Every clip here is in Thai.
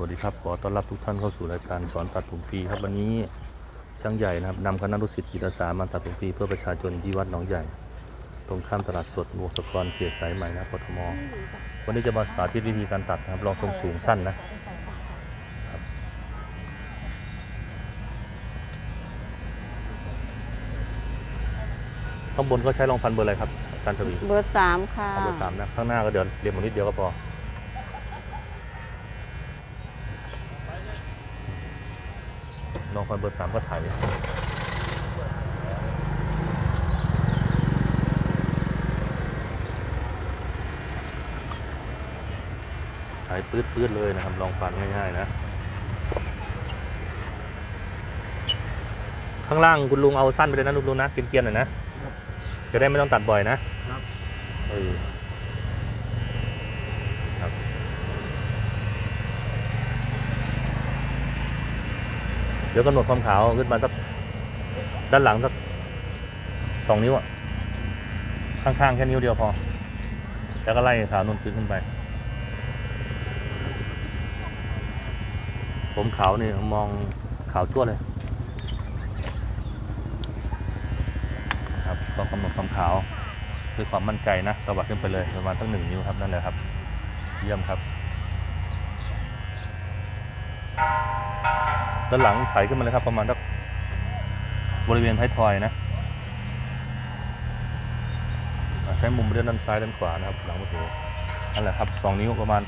วัสดีครับ ขอต้อนรับทุกท่านเข้าสู่รายการสอนตัดผมฟรีครับวันนี้ช่างใหญ่นะครับนำคณะลูกศิษย์จิตอาสามาตัดผมฟรีเพื่อประชาชนที่วัดหนองใหญ่ ตรงข้ามตลาดสดวงศกรเขตสายไหมนะกทมวันนี้จะมาสาธิตวิธีการตัดนะครับลองทรงสูงสั้นนะครับข้างบนก็ใช้รองฟันเบอร์อะไรครับอาจารย์ทวีเบอร์สามค่ะเอาเบอร์สามนะข้างหน้าก็เดี๋ยวเรียนหมดนิดเดียวก็พอ ลองฟันเบอร์สามก็ถ่ายถ่ายปื๊ดๆเลยนะครับ ลองฟันง่ายๆนะ ข้างล่างคุณลุงเอาสั้นไปเลยนะลุงๆนะเกรียนๆหน่อยนะ จะได้ไม่ต้องตัดบ่อยนะเออครับ เดี๋ยวกำหนดความขาวขึ้นมาสักด้านหลังสักสองนิ้วอะข้างๆแค่นิ้วเดียวพอ แล้วก็ไล่ขาวนวลคืนขึ้นไป ผมขาวนี่มองขาวจ้วเลยนะครับก็กำหนดความขาวด้วยความมั่นใจนะตวัดขึ้นไปเลยประมาณตั้งหนึ่งนิ้วครับนั่นแหละครับ เยี่ยมครับ ด้านหลังไถขึ้นมาเลยครับ ประมาณสักบริเวณท้ายทอยนะใช้มุมเลื่อนด้านซ้ายด้านขวานะครับ หลังมือถือนั่นแหละครับสองนิ้วประมาณ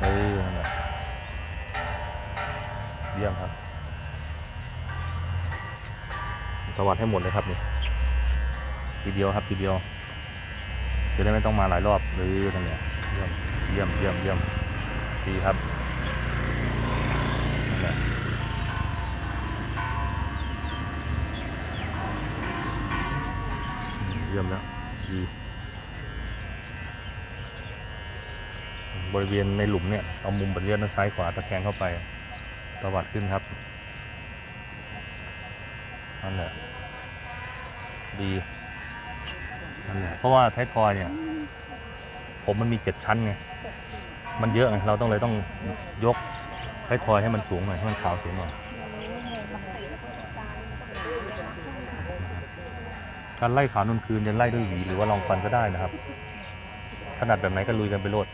เออนั่นแหละเยี่ยมครับตวัดให้หมดเลยครับนี่ทีเดียวครับทีเดียว จะได้ไม่ต้องมาหลายรอบหรือทางเนี้ยเยี่ยมเยี่ยมเยี่ยมเยี่ยมดีครับ บริเวณในหลุมเนี่ยเอามุมบันเลียนด้านซ้ายขวาตะแคงเข้าไปตวัดขึ้นครับนั่นแหละดีนั่นแหละเพราะว่าท้ายทอยเนี่ย ผมมันมีเจ็ดชั้นไงมันเยอะไงเราต้องเลยต้องยกท้ายทอยให้มันสูงหน่อยให้มันขาวสูงหน่อยการไล่ขาวนนคืนจะไล่ด้วยหวีหรือว่าลองฟันก็ได้นะครับถนัดแบบไหนก็ลุยกันไปโลด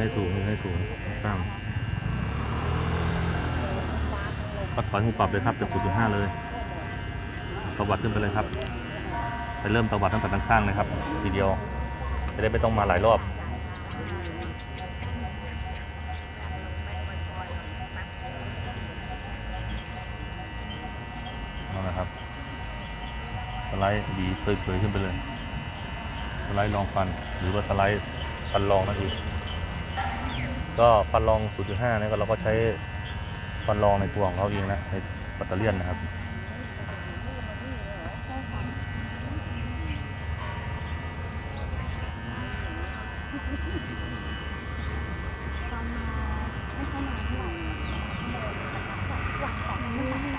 ให้สูงให้สูงตั้งก็ถอยหูปรับเลยครับเป็น0.5 เลยตวัดขึ้นไปเลยครับ ไปเริ่มตวัดตั้งแต่ด้านข้างเลยครับ ทีเดียว จะได้ไม่ต้องมาหลายรอบเอาละครับ สไลด์ดีเผยๆขึ้นไปเลย สไลด์ลองฟัน หรือว่าสไลด์ฟันรองนั่นเอง ก็ฟันรอง 0.5นี่ก็เราก็ใช้ฟันรองในตัวของเขาเองนะในแบตเตอรี่ยนนะครับ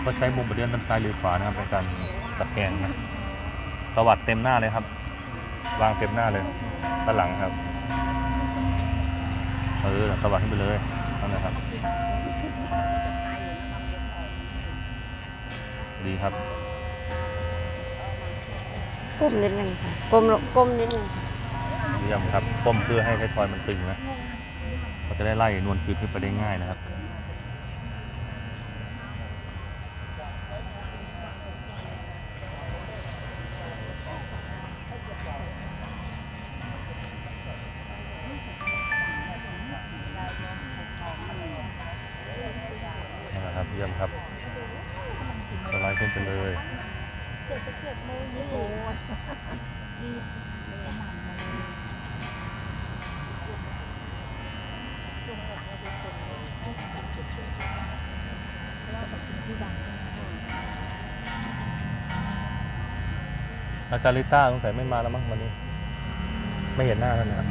ก็ใช้มุมแบตเตอรี่ยนด้านซ้ายหรือขวานะครับในการตะแคงนะตวัดเต็มหน้าเลยครับ วางเต็มหน้าเลยด้านหลังครับ เออตวัดขึ้นไปเลยนั่นแหละครับ ดีครับ ก้มนิดนึงค่ะก้มลงก้มนิดนึงเยี่ยมครับก้มเพื่อให้ไททอยมันตึงนะเราจะได้ไล่นวลคืนขึ้นไปได้ง่ายนะครับ ไปเลยอาจารย์ลิต้าสงสัยไม่มาแล้วมั้งวันนี้ ไม่เห็นหน้าแล้วนะครับ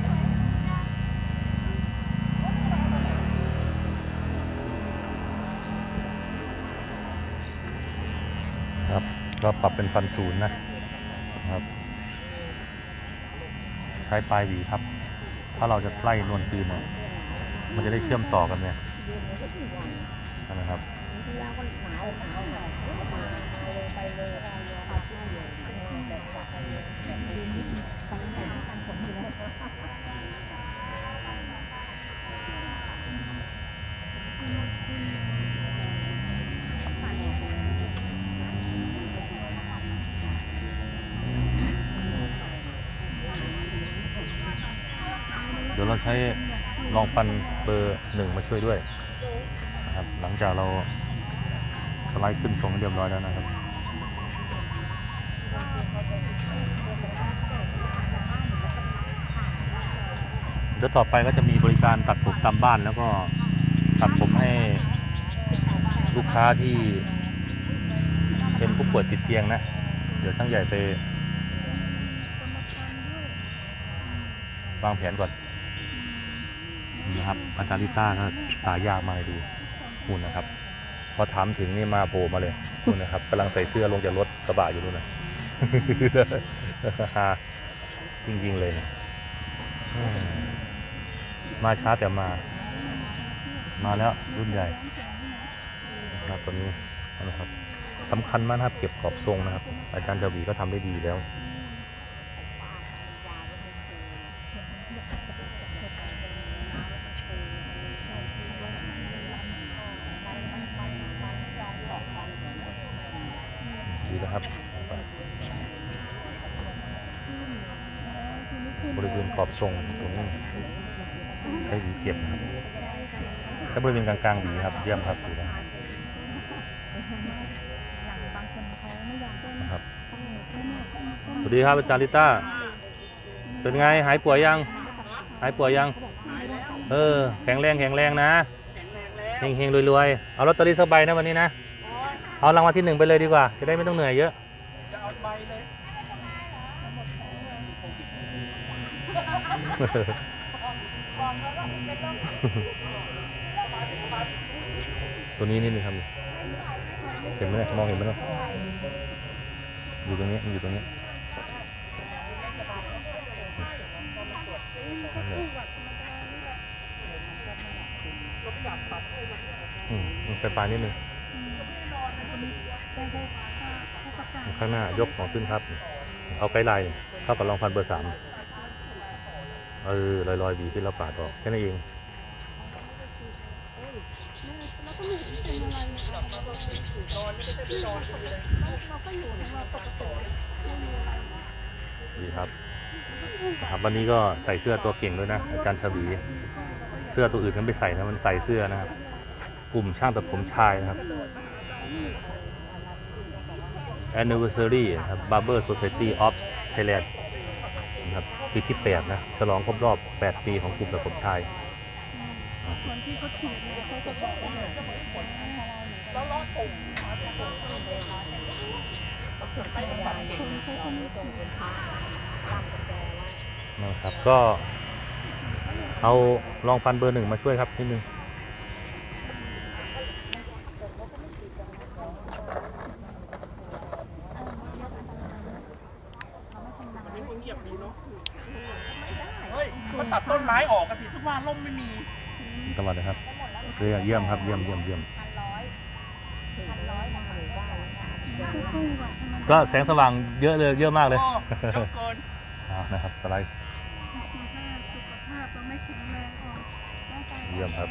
ก็ปรับเป็นฟันศูนย์นะครับ ใช้ปลายหวีครับ ถ้าเราจะไล่นวลคืนเนี่ยมันจะได้เชื่อมต่อกันเนี่ยนะครับเดี๋ เราใช้ลองฟันเบอร์หนึ่งมาช่วยด้วยนะครับหลังจากเราสไลด์ขึ้นทรงเรียบร้อยแล้วนะครับเดี๋ยวต่อไปก็จะมีบริการตัดผมตามบ้านแล้วก็ตัดผมให้ลูกค้าที่เป็นผู้ป่วยติดเตียงนะ เดี๋ยวช่างใหญ่ไปวางแผนก่อน นี่นะครับ อาจารย์ลิต้าก็ตายากมากเลยดูหุ่นนะครับ พอถามถึงนี่มาโผล่มาเลยหุ่นนะครับกำลังใส่เสื้อลงจากรถกระบะอยู่นู่นนะฮาจริงๆเลยนะอืมมาช้าแต่มา มาแล้วรุ่นใหญ่นะครับตัวนี้นะครับสำคัญมากนะครับเก็บขอบทรงนะครับ อาจารย์จวีก็ทำได้ดีแล้ว ดีนะครับ บริเวณขอบ ทรงตรงนี้ใช้หวีเก็บนะครับใช้บริเวณกลางๆหวีครับเยี่ยมครับดูนะนะครับสวัสดีครับอาจารย์ลิต้าเป็นไงหายป่วยยัง หายป่วยยัง เออ แข็งแรงแข็งแรงนะเฮงเฮงๆรวยๆ เอาลอตเตอรี่สักใบนะวันนี้นะ เอารางวัลที่หนึ่งไปเลยดีกว่า จะได้ไม่ต้องเหนื่อยเยอะ ตัวนี้นี่นึงครับเห็นไหมเนี่ยมองเห็นไหมเนี่ยอยู่ตรงนี้มันอยู่ตรงนี้ไปปลายนิดนึงข้างหน้ายกของขึ้นครับ เอาไกด์ไลน์เท่ากับรองพันเบอร์สาม เออลอยลอยๆบีขึ้นแล้วปาดออกแค่นั้นเองดีครับนะครับวันนี้ก็ใส่เสื้อตัวเก่งด้วยนะอาจารย์ชบี เสื้อตัวอื่นกันไปใส่นะมันใส่เสื้อนะครับ กลุ่มช่างตัดผมชายนะครับ anniversary นะครับ Barber Society of Thailand ปีที่ 8 นะ ฉลองครบรอบ 8 ปีของกลุ่มตัดผมชายนะครับ ก็เอาลองฟันเบอร์หนึ่งมาช่วยครับนิดนึง เฮ้ยมันตัดต้นไม้ออกกันทีทุกวันร่มไม่มี ตลอดนะครับเยี่ยมเยี่ยมครับเยี่ยมเยี่ยมเยี่ยมก็แสงสว่างเยอะเลยเยอะมากเลยโอ้เยอะเกินเอานะครับสไลด์เยี่ยมครับ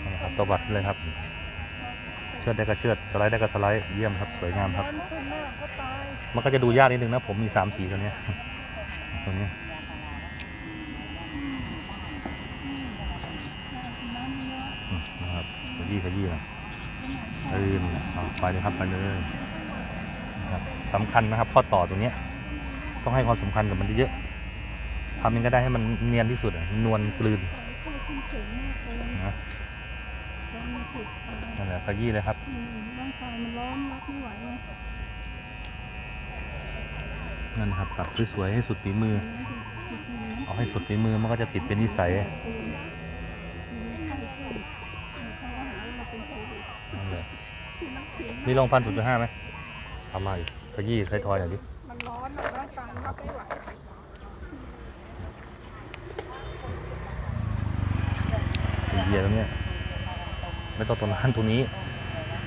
เอาละครับตัวบัตรเลยครับ เชือดได้ก็เชือดสไลด์ได้ก็สไลด์เยี่ยมครับสวยงามครับ มันก็จะดูยากนิดนึงนะผมมีสามสีตัวนี้ตัวนี้นะครับขยี้ขยี้นะเออเอาไปเลยครับไปเลยนะครับสำคัญนะครับข้อต่อตรงเนี้ต้องให้ความสำคัญกับมันเยอะๆทำยังก็ได้ให้มันเนียนที่สุดนวลกลืนนะ นั่นแหละขยี้เลยครับร่างกายมันร้อนรับไม่ไหวไงนั่นครับตัดสวยๆให้สุดฝีมือ เอาให้สุดฝีมือมันก็จะติดเป็นนิสัยนั่นแหละนี่ลองฟัน0.5ไหมเอามาอีกขยี้ไทยทอยหน่อยดิมันร้อนอะร่างกายรับไม่ไหวตีเบียร์ตรงเนี้ย ไม่ต้องตรงนั้นตรงนี้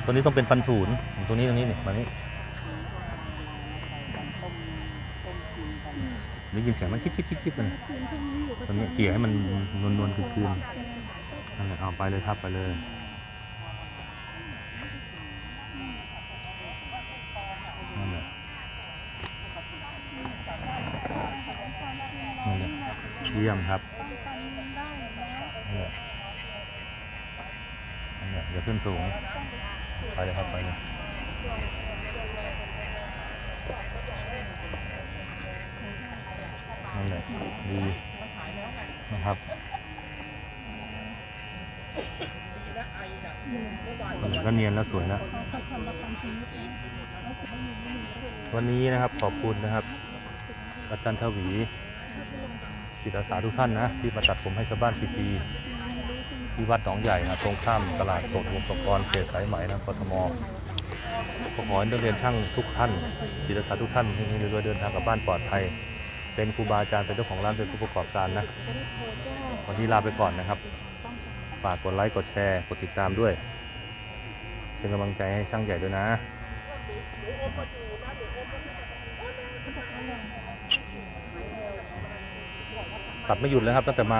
ตัวนี้ต้องเป็นฟันศูนย์ตรงนี้ตรงนี้นี่มานี้ได้ยินเสียงมันคิดคิดคิดคิดมันคืนนี้อยู่ก็ตรงนี้เกี่ยให้มันนวลนวลคืนคืนๆนั่นแหละเอาไปเลยครับไปเลยนั่นแหละนั่นแหละเยี่ยมครับนั่นแหละ อย่าขึ้นสูง ไปเลยครับ ไปเลยนั่นแหละดีนะครับนั่นแหละก็เนียนแล้วสวยแล้วเขาเขาทำประกันชีวิตนะวันนี้นะครับขอบคุณนะครับ อาจารย์ทวีจิตอาสาทุกท่านนะ ที่มาตัดผมให้ชาวบ้านฟรีๆ ที่วัดหนองใหญ่นะตรงข้ามตลาดสดวงศกรเขตสายไหมนะกทมขอขอให้นักเรียนช่างทุกท่านจิตอาสาทุกท่านที่นี่เรือเดินทางกลับบ้านปลอดภัย เป็นครูบาอาจารย์เป็นเจ้าของร้านเป็นผู้ประกอบการนะวันนี้ลาไปก่อนนะครับ ฝากกดไลค์กดแชร์ กดติดตามด้วย เป็นกำลังใจให้ช่างใหญ่ด้วยนะตัดไม่หยุดเลยครับตั้งแต่มา